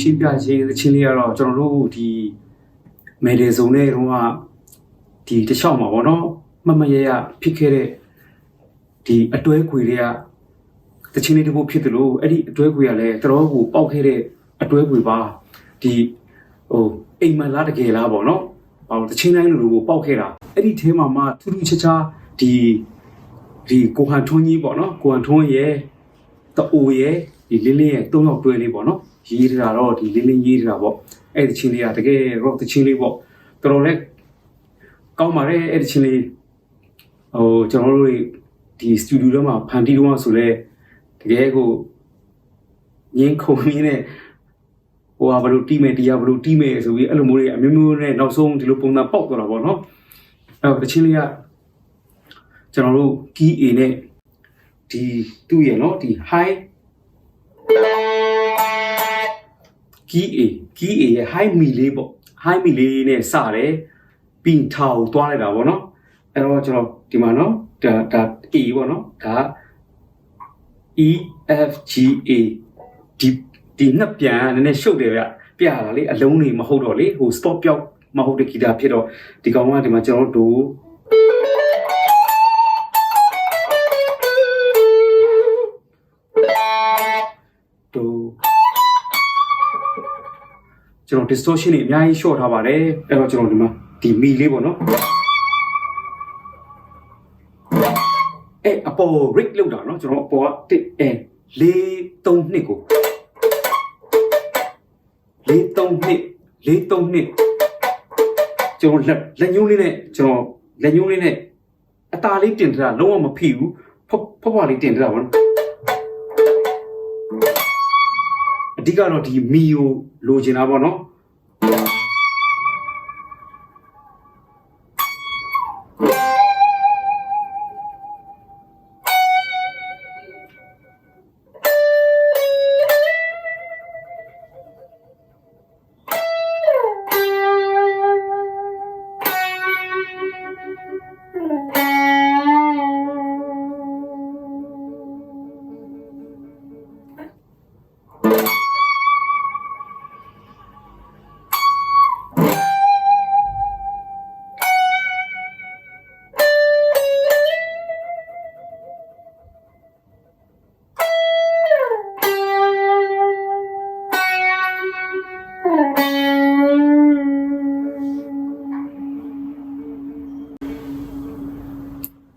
ရှင်းပြခြင်းသချင်းလေးကတော့ကျွန်တော်တို့ဒီမယ်တယ်စုံနဲ့တော့ကဒီတစ်လျှောက်မှာပေါ့နော်မမရရဖြစ်ခဲ့တဲ့ဒီအတွဲခွေတွေကသချင်းလေးတစ်ခုဖြစ်တယ်လို့အဲ့ဒီအတွဲခွေကလည်းတော်တော်ကိုပေါက်ခဲ့တဲ့အတွဲခွေပါဒီဟိုအိမ်မလားတကယ်လားပေါ့နော်ဘာလို့သချင်းတိုင်းလိုလိုကိုပေါက်ခဲ့တာအဲ့ဒီအဲမှာမှထူးထူးခြားခြားဒီဒီကိုဟန်ထွန်းကြီးပေါ့နော်ကိုဟန်ထွန်းရဲ့တအိုရဲ့ ဒီလင်းလင်းရဲ့၃လောက်တွဲလေးပေါ့နော်ရေးထတာတော့ဒီလင်းလင်းရေးထတာပေါ့အဲ့ဒီချင်းလေးကတကယ်တော့တချင်းလေးပေါ့တော်တော်လေးကောင်းပါတယ်အဲ့ဒီချင်းလေးဟိုကျွန်တော်တို့ဒီစတူဒီယိုထဲမှာဖန်တီးတော့ဆိုလဲတကယ်ကိုငင်းခုံရင်းနဲ့ဟိုဟာဘလို့တီးမယ်တရားဘလို့တီးမယ်ဆိုပြီးအဲ့လိုမျိုးတွေအမျိုးမျိုးနဲ့နောက်ဆုံးဒီလိုပုံစံပေါက်သွားတာပေါ့နော်အဲ့တော့တချင်းလေးကကျွန်တော်တို့ key A နဲ့ဒီသူ့ရဲ့နော်ဒီ high ကီအေကီအေရဲ့ high mi လေးပေါ့ high mi လေးနဲ့စတယ်ပြီးထောင်သွားလိုက်တာပေါ့နော်အဲ့တော့ကျွန်တော်ဒီမှာနော်ဒါဒါ A ပေါ့နော်ဒါ E F G A ဒီဒီနှစ်ပြန်နည်းနည်းရှုပ်တယ်ဗျပြရတာလေအလုံးတွေမဟုတ်တော့လေဟို stop ပြောက်မဟုတ်တဲ့ဂီတာဖြစ်တော့ဒီကောင်ကဒီမှာကျွန်တော်တို့ ကျွန်တော် distortion တွေအများကြီး short ထားပါတယ်အဲ့တော့ကျွန်တော်ဒီမှာဒီမီလေးပေါ့နော်အဲ့အပေါ် rig လောက်တာနော်ကျွန်တော်အပေါ်ကတစ်အဲ၄၃နှစ်ကို၄၃နှစ်၄၃နှစ်ကျွန်တော်လက်လက်ညှိုးလေးနဲ့ကျွန်တော်လက်ညှိုးလေးနဲ့အตาလေးတင်ထားတာလုံးဝမဖိဘူးဖွက်ဖွက်ဖွက်လေးတင်ထားတာပေါ့နော် အဓိကတော့ဒီမီကိုလိုချင်တာပေါ့နော်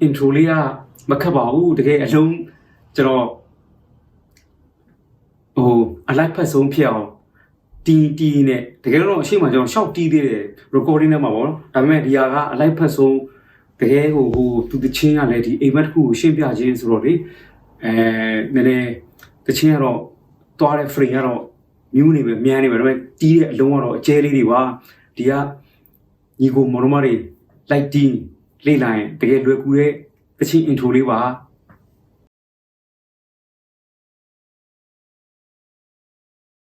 အင်ထရိုလေးကမခက်ပါဘူးတကယ်အလုံးကျွန်တော်ဟိုအလိုက်ဖက်ဆုံးဖြစ်အောင်တီးတီးနဲ့တကယ်တော့အရှိမကျွန်တော်ရှောက်တီးသေးတယ် recording ထဲမှာပေါ့နော်ဒါပေမဲ့ဒီဟာကအလိုက်ဖက်ဆုံးတကယ်ဟိုဟိုသူတချင်းကလည်းဒီအိမ်မက်တစ်ခုကိုရှင်းပြခြင်းဆိုတော့လေအဲနည်းနည်းတချင်းကတော့သွားတဲ့ frame ကတော့မြူးနေပဲမြန်နေပဲဒါပေမဲ့တီးတဲ့အလုံးကတော့အကျဲလေးတွေပါဒီကညီကိုမော်တော်မတွေ lighting လေ့လာရင်တကယ်လွယ်ကူတဲ့တချင်း intro လေးပါ